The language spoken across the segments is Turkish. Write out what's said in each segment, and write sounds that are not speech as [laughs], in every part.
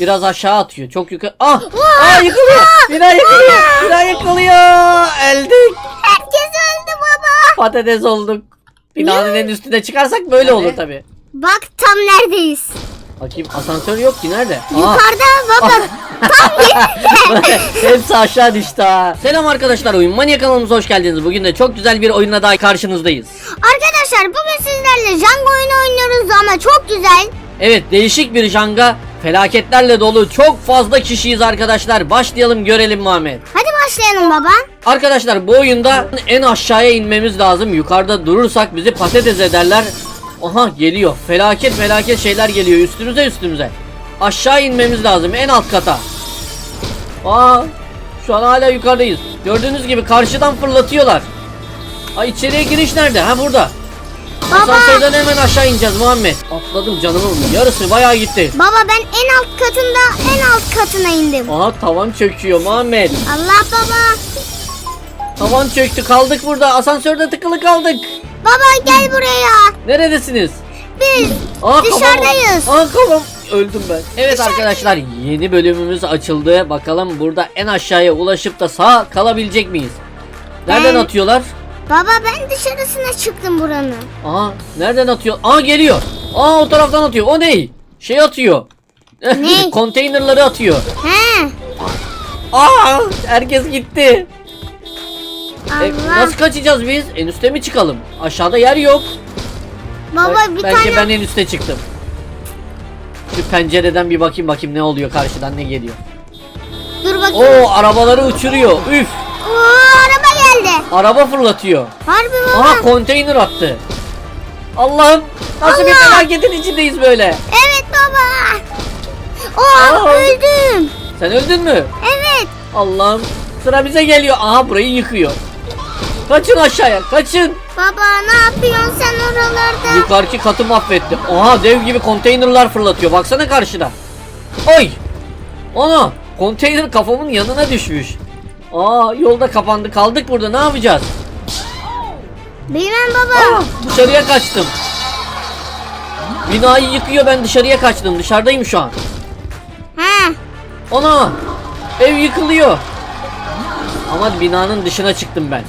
Biraz aşağı atıyor. Çok yukarı. Ah! Aa yıkılıyor. Bina yıkılıyor. Bina yıkılıyor. Öldük. Herkes öldü baba. Patates olduk. Binanın en üstüne çıkarsak böyle olur tabi. Bak tam neredeyiz? Bakayım asansör yok ki nerede? Aa, Yukarıda baba. tam yerinde. [laughs] Hepsi aşağı düştü ha. Selam arkadaşlar oyun manya kanalımıza hoş geldiniz. Bugün de çok güzel bir oyunla daha karşınızdayız. Arkadaşlar bugün sizlerle Jenga oyunu oynuyoruz ama çok güzel. Evet değişik bir janga felaketlerle dolu çok fazla kişiyiz arkadaşlar. Başlayalım görelim Muhammed. Hadi başlayalım baba. Arkadaşlar bu oyunda en aşağıya inmemiz lazım. Yukarıda durursak bizi patates ederler. Aha geliyor. Felaket felaket şeyler geliyor üstümüze üstümüze. Aşağı inmemiz lazım en alt kata. Aa şu an hala yukarıdayız. Gördüğünüz gibi karşıdan fırlatıyorlar. Ay içeriye giriş nerede? Ha burada. Baba. Asansörden hemen aşağı ineceğiz Muhammed. Atladım canımın yarısı bayağı gitti. Baba ben en alt katında en alt katına indim. Aha tavan çöküyor Muhammed. Allah baba. Tavan çöktü kaldık burada. Asansörde tıkılı kaldık. Baba gel buraya. Neredesiniz? Biz Aa, kafam- Dışarıdayız. Aa kafam öldüm ben. Evet arkadaşlar yeni bölümümüz açıldı. Bakalım burada en aşağıya ulaşıp da sağ kalabilecek miyiz? Nereden Ben- atıyorlar? Baba ben dışarısına çıktım buranın. Aa nereden atıyor? Aa geliyor. Aa o taraftan atıyor. O ne? Şey atıyor. Ne? [laughs] Konteynerları atıyor. He. Aa herkes gitti. E, Allah. nasıl kaçacağız biz? En üste mi çıkalım? Aşağıda yer yok. Baba Ben- bir Bence tane ben en üste çıktım. Şu pencereden bir bakayım bakayım ne oluyor karşıdan ne geliyor. dur bakayım. Oo arabaları uçuruyor. Üf. Araba fırlatıyor. Harbi baba. Aha konteyner attı. Allah'ım nasıl bir Allah! felaketin içindeyiz böyle. Evet baba. Aa. öldüm. Sen öldün mü? Evet. Allah'ım sıra bize geliyor. Aha burayı yıkıyor. Kaçın aşağıya kaçın. Baba ne yapıyorsun sen oralarda? Yukarıki katı mahvetti. Aha dev gibi konteynerlar fırlatıyor. Baksana karşıda. Oy. Ana konteyner kafamın yanına düşmüş. Aa yolda kapandı kaldık burada ne yapacağız? Bilmem baba. Aa, dışarıya kaçtım. Binayı yıkıyor ben dışarıya kaçtım dışarıdayım şu an. He. Ana ev yıkılıyor. Ama binanın dışına çıktım ben.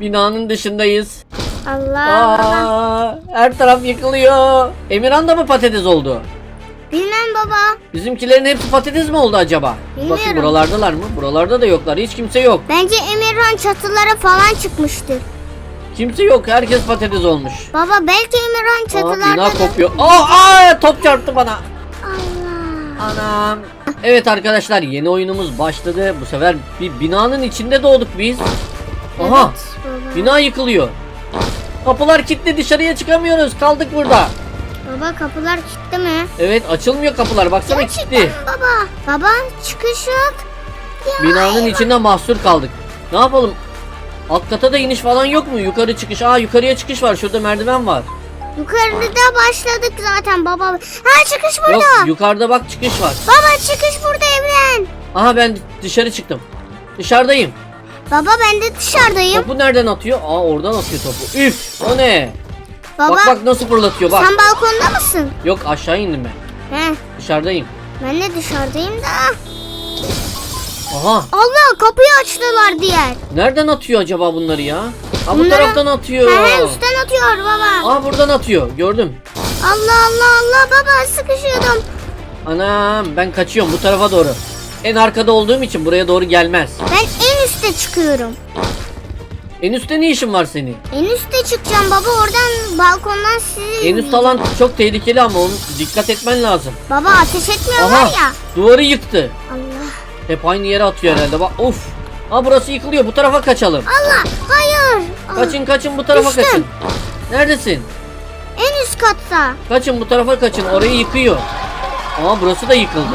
Binanın dışındayız. Allah Allah. Aa, her taraf yıkılıyor. Emirhan da mı patates oldu? Bilmem baba. Bizimkilerin hepsi patates mi oldu acaba? Bilmiyorum. Bakayım buralardalar mı? Buralarda da yoklar. Hiç kimse yok. Bence Emirhan çatılara falan çıkmıştır. Kimse yok. Herkes patates olmuş. Baba belki Emirhan Aa, çatılarda da- kopuyor. Aa, aa, top çarptı bana. Allah. Anam. Evet arkadaşlar yeni oyunumuz başladı. Bu sefer bir binanın içinde doğduk biz. Aha. Evet baba. Bina yıkılıyor. Kapılar kilitli dışarıya çıkamıyoruz. Kaldık burada. Baba kapılar kilitli mi? Evet açılmıyor kapılar. Baksana Gerçekten kilitli. baba? Baba çıkış yok. Ya, Binanın içinde mahsur kaldık. Ne yapalım? Alt kata da iniş falan yok mu? Yukarı çıkış. Aa yukarıya çıkış var. Şurada merdiven var. Yukarıda başladık zaten baba. Ha çıkış burada. Yok yukarıda bak çıkış var. Baba çıkış burada Evren. Aha ben dışarı çıktım. Dışarıdayım. Baba ben de dışarıdayım. Topu nereden atıyor? Aa oradan atıyor topu. Üf o ne? Baba Bak bak nasıl fırlatıyor bak. sen balkonda mısın? Yok aşağı indim ben. He. Dışarıdayım. Ben de dışarıdayım da. Aha Allah kapıyı açtılar diğer. nereden atıyor acaba bunları ya? Aa bu Bunları- taraftan atıyor. He üstten atıyor baba. Aa buradan atıyor. Gördüm. Allah Allah Allah baba sıkışıyordum. Anam ben kaçıyorum bu tarafa doğru. En arkada olduğum için buraya doğru gelmez. Ben en üste çıkıyorum. En üstte ne işin var senin? En üste çıkacağım baba oradan balkondan sizi En üst alan çok tehlikeli ama onu dikkat etmen lazım. Baba ateş etmiyorlar ya. duvarı yıktı. Allah. Hep aynı yere atıyor herhalde. Bak of. Aa burası yıkılıyor. Bu tarafa kaçalım. Allah hayır. Kaçın kaçın bu tarafa Düştüm. kaçın. Neredesin? En üst katta. Kaçın bu tarafa kaçın. Orayı yıkıyor. Aa burası da yıkıldı.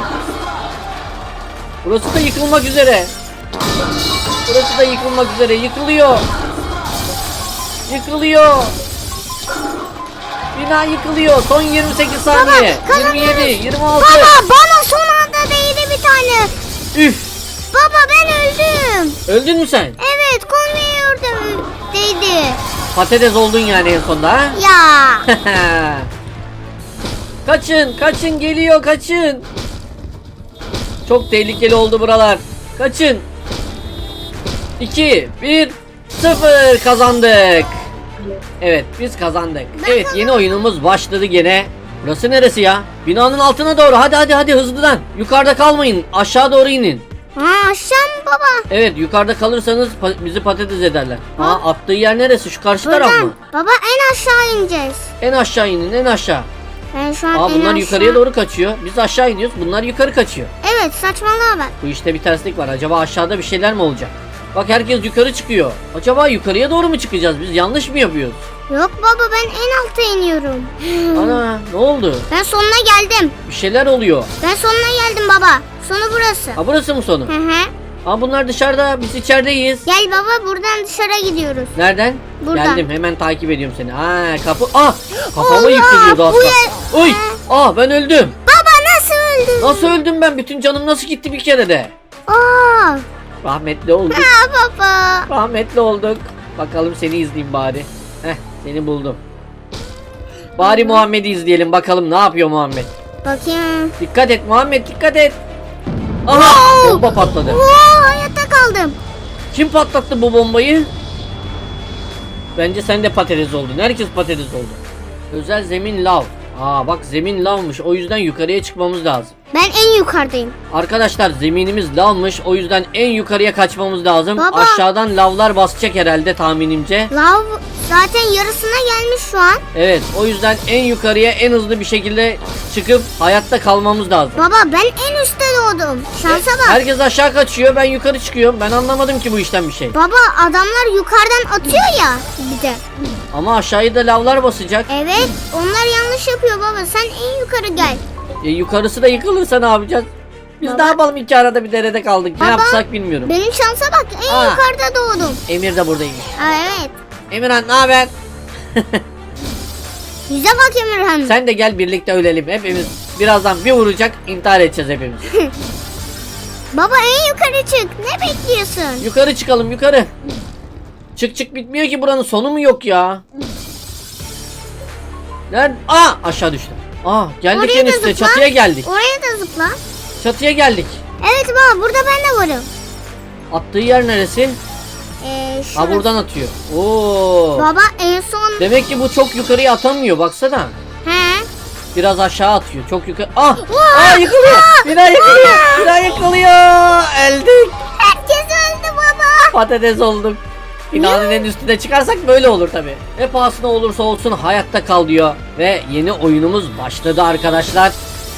Burası da yıkılmak üzere. Burası da yıkılmak üzere. Yıkılıyor. Yıkılıyor. Bina yıkılıyor. Son 28 saniye. Baba, kazanıyoruz. 27, 26. Baba bana son anda değdi bir tane. Üf. Baba ben öldüm. Öldün mü sen? Evet konveyörde değdi. Patates oldun yani en sonunda ha? Ya. [laughs] Kaçın kaçın geliyor kaçın. Çok tehlikeli oldu buralar. Kaçın. 2 1 0 kazandık. Evet biz kazandık. Evet yeni oyunumuz başladı gene. Burası neresi ya? Binanın altına doğru. Hadi hadi hadi hızlıdan. Yukarıda kalmayın. Aşağı doğru inin. Ha aşağı mı baba? Evet yukarıda kalırsanız pa- bizi patates ederler. Aa attığı yer neresi? Şu karşı taraf Buradan. mı? Baba en aşağı ineceğiz. En aşağı inin en aşağı. Ben şu an Aa en bunlar aşağı. yukarıya doğru kaçıyor. Biz aşağı iniyoruz. Bunlar yukarı kaçıyor. Evet saçmalama ben. Bu işte bir terslik var. Acaba aşağıda bir şeyler mi olacak? Bak herkes yukarı çıkıyor. Acaba yukarıya doğru mu çıkacağız? Biz yanlış mı yapıyoruz? Yok baba ben en alta iniyorum. [gasps] Ana ne oldu? Ben sonuna geldim. Bir şeyler oluyor. Ben sonuna geldim baba. Sonu burası. Ha burası mı sonu? Hı hı. Aa bunlar dışarıda. Biz içerideyiz. Gel baba buradan dışarı gidiyoruz. Nereden? Buradan. Geldim hemen takip ediyorum seni. Ha kapı. Ah kafama yıkılıyordu kalsın. yer- Oy. Aa ben öldüm. Baba nasıl öldün? Nasıl öldüm ben? Bütün canım nasıl gitti bir kere de? Aa, Rahmetli olduk. aa baba. Rahmetli olduk. Bakalım seni izleyeyim bari. Heh seni buldum. Bari Muhammed'i izleyelim bakalım ne yapıyor Muhammed. Bakayım. Dikkat et Muhammed dikkat et. Aha Wow. bomba patladı. Oo, hayatta kaldım. Kim patlattı bu bombayı? Bence sen de patates oldun. Herkes patates oldu. Özel zemin lav. Aa bak zemin lavmış. O yüzden yukarıya çıkmamız lazım. Ben en yukarıdayım. Arkadaşlar zeminimiz lavmış. O yüzden en yukarıya kaçmamız lazım. Baba. Aşağıdan lavlar basacak herhalde tahminimce. Lav zaten yarısına gelmiş şu an. Evet o yüzden en yukarıya en hızlı bir şekilde çıkıp hayatta kalmamız lazım. Baba ben en üstte doğdum. Şansa bak. Herkes aşağı kaçıyor ben yukarı çıkıyorum. Ben anlamadım ki bu işten bir şey. Baba adamlar yukarıdan atıyor ya bir de. Ama aşağıya da lavlar basacak. Evet onlar yanlış yapıyor baba. Sen en yukarı gel. E, yukarısı da yıkılırsa ne yapacağız? Biz Baba. ne yapalım iki arada bir derede kaldık. Baba. Ne yapsak bilmiyorum. Benim şansa bak en Aa. yukarıda doğdum. Emir de buradaymış. Aa, evet. Emirhan ne haber? [laughs] Yüze bak Emirhan. Sen de gel birlikte ölelim. Hepimiz birazdan bir vuracak intihar edeceğiz hepimiz. [laughs] Baba en yukarı çık. Ne bekliyorsun? yukarı çıkalım yukarı. Çık çık bitmiyor ki buranın sonu mu yok ya? Nerede? Aa aşağı düştüm. Aa geldik Oraya en da üstte zıpla. çatıya geldik. Oraya da zıpla. Çatıya geldik. Evet baba burada ben de varım. Attığı yer neresi? Ee, Ha buradan atıyor. Oo. Baba en son. Demek ki bu çok yukarıya atamıyor baksana. He. Biraz aşağı atıyor. Çok yukarı. Ah! Vaa! Aa yıkılıyor. Aa! Bina yıkılıyor. Bina yıkılıyor. Öldük. Herkes öldü baba. Patates olduk. Binanın en üstüne çıkarsak böyle olur tabi. Ne pahasına olursa olsun hayatta kal diyor. Ve yeni oyunumuz başladı arkadaşlar.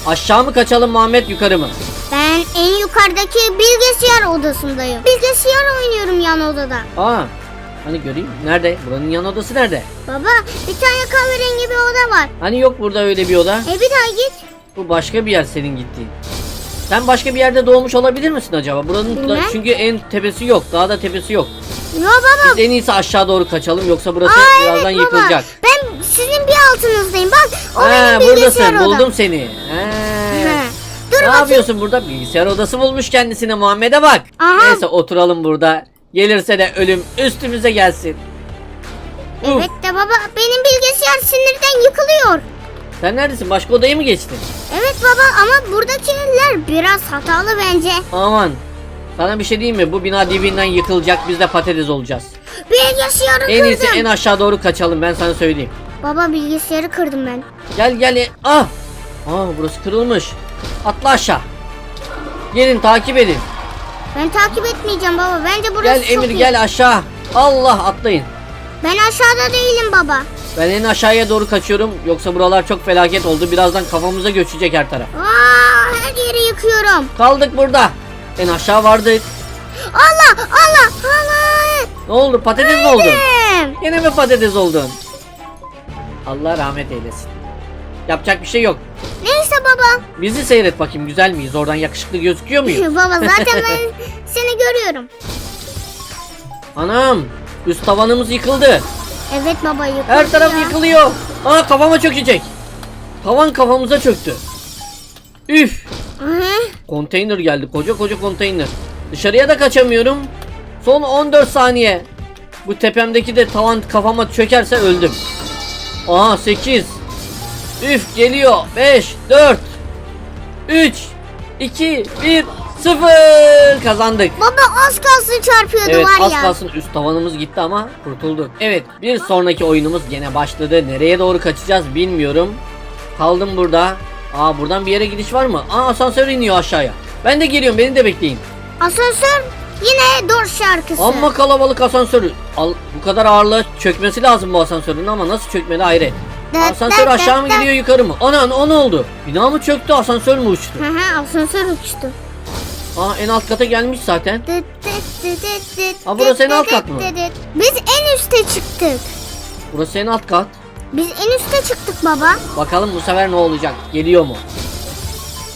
Aşağı mı kaçalım Muhammed yukarı mı? Ben en yukarıdaki bilgisayar odasındayım. Bilgisayar oynuyorum yan odada. Aa hani göreyim. Nerede? Buranın yan odası nerede? Baba bir tane kahverengi bir oda var. Hani yok burada öyle bir oda. E bir daha git. Bu başka bir yer senin gittiğin. Sen başka bir yerde doğmuş olabilir misin acaba? Buranın da- çünkü en tepesi yok. Daha da tepesi yok. Yo baba. Biz en iyisi aşağı doğru kaçalım yoksa burası Aa birazdan evet baba. yıkılacak. Ben sizin bir altınızdayım. Bak o Ha, benim bilgisayar buradasın. odam. Buldum seni. He. He. Dur ne bakayım. yapıyorsun burada? Bilgisayar odası bulmuş kendisine Muhammed'e bak. Aha. Neyse oturalım burada. Gelirse de ölüm üstümüze gelsin. Uf, Evet de baba benim bilgisayar sinirden yıkılıyor. Sen neredesin? Başka odaya mı geçtin? Evet baba ama buradakiler biraz hatalı bence. Aman. Sana bir şey diyeyim mi? Bu bina dibinden yıkılacak. Biz de patates olacağız. Bilgisayarı En iyisi kırdım. en aşağı doğru kaçalım. Ben sana söyleyeyim. Baba bilgisayarı kırdım ben. Gel gel. Ah. Aa burası kırılmış. Atla aşağı. Gelin takip edin. Ben takip etmeyeceğim baba. Bence burası Gel çok Emir iyi. gel aşağı. Allah atlayın. Ben aşağıda değilim baba. Ben en aşağıya doğru kaçıyorum. Yoksa buralar çok felaket oldu. Birazdan kafamıza göçecek her taraf. Aa, her yeri yıkıyorum. Kaldık burada. En aşağı vardık. Allah Allah Allah. Ne oldu? Patates mi oldun? Yine mi patates oldun? Allah rahmet eylesin. Yapacak bir şey yok. Neyse baba. Bizi seyret bakayım güzel miyiz? Oradan yakışıklı gözüküyor muyuz? [laughs] baba zaten ben [laughs] seni görüyorum. Anam üst tavanımız yıkıldı. Evet baba yıkıldı Her taraf ya. yıkılıyor. Aa kafama çökecek. Tavan kafamıza çöktü. Üf. Konteyner geldi. Koca koca konteyner. Dışarıya da kaçamıyorum. Son 14 saniye. Bu tepemdeki de tavan kafama çökerse öldüm. Aha 8. Üf geliyor. 5, 4, 3, 2, 1, 0 kazandık. Baba az kalsın çarpıyordu Evet var az ya. kalsın üst tavanımız gitti ama kurtulduk. Evet bir sonraki oyunumuz gene başladı. Nereye doğru kaçacağız bilmiyorum. Kaldım burada. Aa buradan bir yere gidiş var mı? Aa asansör iniyor aşağıya. Ben de geliyorum beni de bekleyin. Asansör yine dur şarkısı. Amma kalabalık asansör. Al, bu kadar ağırlığa çökmesi lazım bu asansörün ama nasıl çökmedi hayret. Asansör aşağı mı gidiyor yukarı mı? Ana o ne oldu? Bina mı çöktü asansör mü uçtu? Hı hı asansör uçtu. Aa en alt kata gelmiş zaten. Ha, burası en alt kat mı? Biz en üste çıktık. Burası en alt kat. Biz en üste çıktık baba. Bakalım bu sefer ne olacak? Geliyor mu?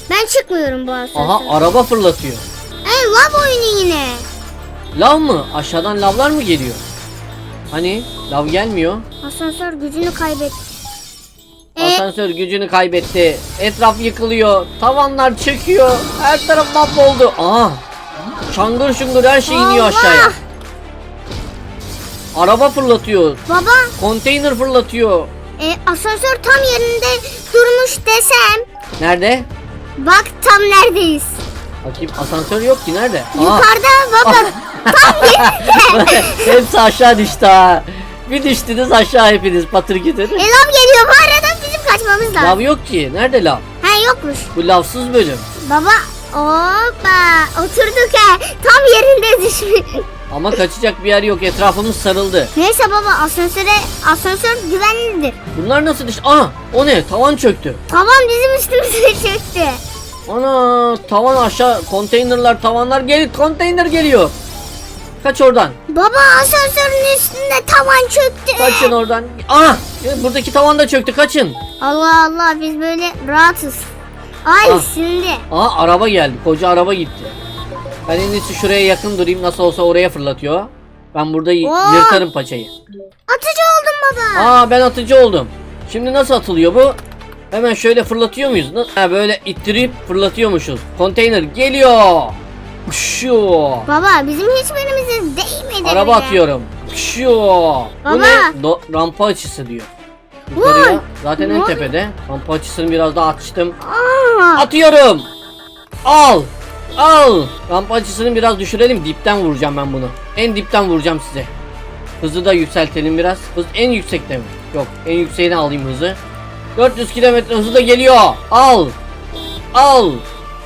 Ben çıkmıyorum bu asansör. Aha araba fırlatıyor. Ey lav oyunu yine. Lav mı? Aşağıdan lavlar mı geliyor? Hani lav gelmiyor. Asansör gücünü kaybetti. E, Asansör gücünü kaybetti. Etraf yıkılıyor. Tavanlar çöküyor. Her taraf mahvoldu. Aa! Şangır şungur her şey iniyor Allah! aşağıya. Araba fırlatıyor. Baba Konteyner fırlatıyor. e, asansör tam yerinde durmuş desem. Nerede? Bak tam neredeyiz. Bakayım asansör yok ki nerede? Aa! Yukarıda baba. [laughs] tam yerinde. Hepsi aşağı düştü ha. Bir düştünüz aşağı hepiniz patır gidin. e, lav geliyor bu arada bizim kaçmamız lazım. Lav yok ki. Nerede lav? Ha yokmuş. Bu lavsız bölüm. Baba hoppa oturduk ha. Tam yerinde düşmüş. Ama kaçacak bir yer yok. Etrafımız sarıldı. Neyse baba asansöre asansör güvenlidir. Bunlar nasıl düş... Aa! O ne? Tavan çöktü. Tamam bizim üstümüze [laughs] çöktü. Ana! Tavan aşağı. Konteynerlar, tavanlar gel. Konteyner geliyor. Kaç oradan. Baba asansörün üstünde tavan çöktü. Kaçın oradan. Aa! Buradaki tavan da çöktü. Kaçın. Allah Allah biz böyle rahatız. Ay Ah. şimdi. Aa araba geldi. Koca araba gitti. Ben en iyisi şuraya yakın durayım. Nasıl olsa oraya fırlatıyor. Ben burada y- Oo. yırtarım paçayı. Atıcı oldum baba. Aa ben atıcı oldum. Şimdi nasıl atılıyor bu? Hemen şöyle fırlatıyor muyuz? Ha, böyle ittirip fırlatıyormuşuz. Konteyner geliyor. Uçuyor. Baba bizim hiçbirimize değmedi. Araba bile. atıyorum. Uçuyor. Baba. Bu ne? Do- rampa açısı diyor. Yukarıya. Zaten en tepede. Rampa açısını biraz daha açtım. Aa, Atıyorum. Al. Al. Rampa açısını biraz düşürelim. Dipten vuracağım ben bunu. En dipten vuracağım size. Hızı da yükseltelim biraz. Hız en yüksekte mi? Yok. En yükseğine alayım hızı. 400 kilometre hızı da geliyor. Al. Al.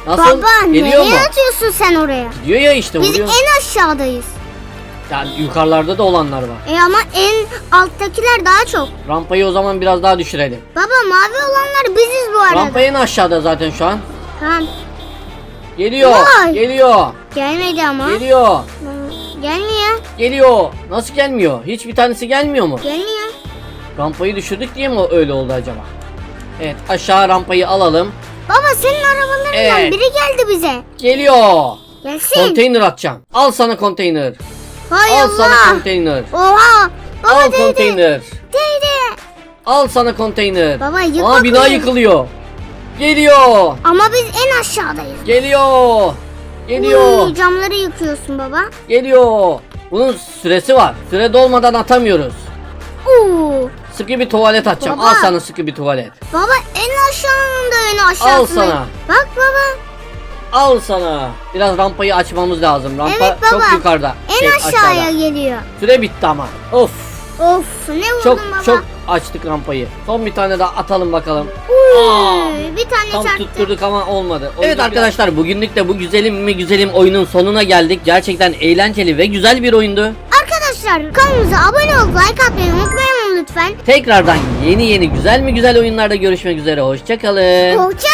Nasıl? baba geliyor nereye mu? atıyorsun sen oraya? Gidiyor ya işte Biz vuruyor. en aşağıdayız. Yani yukarılarda da olanlar var. E ama en alttakiler daha çok. Rampayı o zaman biraz daha düşürelim. Baba mavi olanlar biziz bu arada. Rampa en aşağıda zaten şu an. Tamam. Geliyor. Vay. Geliyor. Gelmedi ama. Geliyor. Aa, Gelmiyor. Geliyor. Nasıl gelmiyor? Hiçbir tanesi gelmiyor mu? Gelmiyor. Rampayı düşürdük diye mi öyle oldu acaba? Evet aşağı rampayı alalım. Baba senin arabalarından Evet. biri geldi bize. Geliyor. Gelsin. Konteyner atacağım. Al sana konteyner. Hay Al sana Allah. konteyner. Oha. Baba Al değdi. konteyner. Değdi. Al sana konteyner. Baba Aa yıkmak bina yıkılıyor. Geliyor. Ama biz en aşağıdayız. Geliyor. Geliyor. Uy, camları yıkıyorsun baba. Geliyor. Bunun süresi var. Süre dolmadan atamıyoruz. Oo. Sıkı bir tuvalet atacağım. Baba. Al sana sıkı bir tuvalet. Baba en aşağında en aşağısında. Al sana. Bak baba. Al sana. Biraz rampayı açmamız lazım. Rampa Evet baba. çok yukarıda. En Şey, aşağıya aşağıda. geliyor. Süre bitti ama. Of. Of ne vurdun Çok baba. çok açtık rampayı. Son bir tane daha atalım bakalım. Uy, Aa. bir tane Tam çarptı. tutturduk ama olmadı. O Evet arkadaşlar bugünlük de bu güzelim mi güzelim oyunun sonuna geldik. Gerçekten eğlenceli ve güzel bir oyundu. Arkadaşlar kanalımıza abone olup like atmayı unutmayın lütfen. Tekrardan yeni yeni güzel mi güzel oyunlarda görüşmek üzere. Hoşçakalın. Hoşça